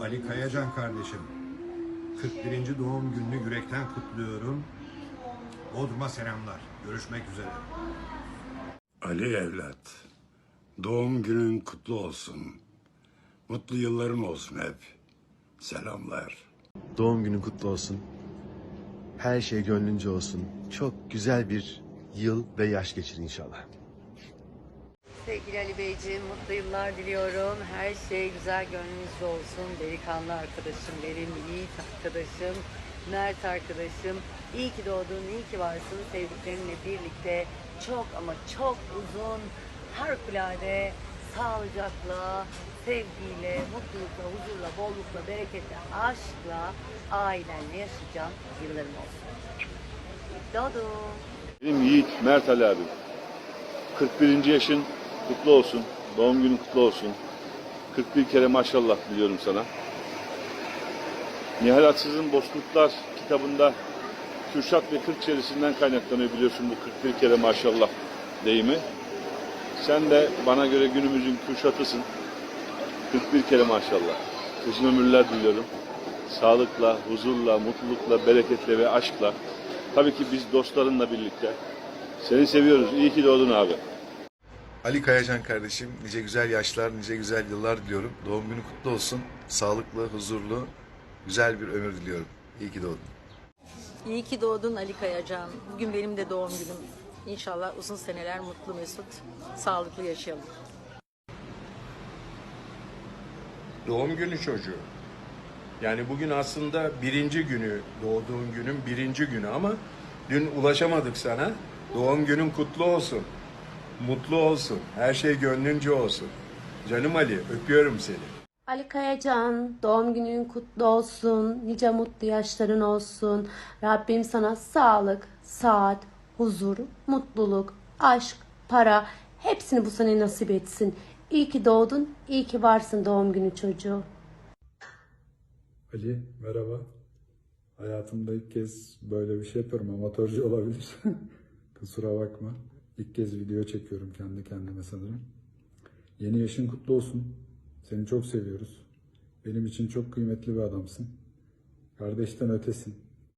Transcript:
Ali Kayacan kardeşim. 41. doğum gününü yürekten kutluyorum. Bodrum'a selamlar. Görüşmek üzere. Ali evlat, doğum günün kutlu olsun. Mutlu yılların olsun hep. Selamlar. Doğum günün kutlu olsun. Her şey gönlünce olsun. Çok güzel bir yıl ve yaş geçir inşallah. Sevgili Ali Beyciğim mutlu yıllar diliyorum. Her şey güzel gönlünüzde olsun. Delikanlı arkadaşım benim, yiğit arkadaşım, Mert arkadaşım. İyi ki doğdun, iyi ki varsın. Sevdiklerinle birlikte çok ama çok uzun, harikulade, sağlıcakla, sevgiyle, mutlulukla, huzurla, bollukla, bereketle, aşkla, ailenle yaşayacağım yıllarım olsun. İyi doğdun. Benim Yiğit Mert Ali abi. 41. yaşın kutlu olsun. Doğum günün kutlu olsun. 41 kere maşallah diliyorum sana. Nihal Atsız'ın Bozkurtlar kitabında Kürşat ve Kırk çerisinden kaynaklanıyor biliyorsun bu 41 kere maşallah deyimi. Sen de bana göre günümüzün Kürşat'ısın. 41 kere maşallah. Uzun ömürler diliyorum. Sağlıkla, huzurla, mutlulukla, bereketle ve aşkla. Tabii ki biz dostlarınla birlikte. Seni seviyoruz. İyi ki doğdun abi. Ali Kayacan kardeşim, nice güzel yaşlar, nice güzel yıllar diliyorum. Doğum günü kutlu olsun. Sağlıklı, huzurlu, güzel bir ömür diliyorum. İyi ki doğdun. İyi ki doğdun Ali Kayacan. Bugün benim de doğum günüm. İnşallah uzun seneler mutlu mesut, sağlıklı yaşayalım. Doğum günü çocuğu. Yani bugün aslında birinci günü, doğduğun günün birinci günü ama dün ulaşamadık sana. Doğum günün kutlu olsun. Mutlu olsun. Her şey gönlünce olsun. Canım Ali, öpüyorum seni. Ali Kayacan, doğum günün kutlu olsun, nice mutlu yaşların olsun. Rabbim sana sağlık, saat, huzur, mutluluk, aşk, para hepsini bu sene nasip etsin. İyi ki doğdun, iyi ki varsın doğum günü çocuğu. Ali merhaba. Hayatımda ilk kez böyle bir şey yapıyorum. Amatörce olabilir. Kusura bakma. İlk kez video çekiyorum kendi kendime sanırım. Yeni yaşın kutlu olsun. Seni çok seviyoruz. Benim için çok kıymetli bir adamsın. Kardeşten ötesin.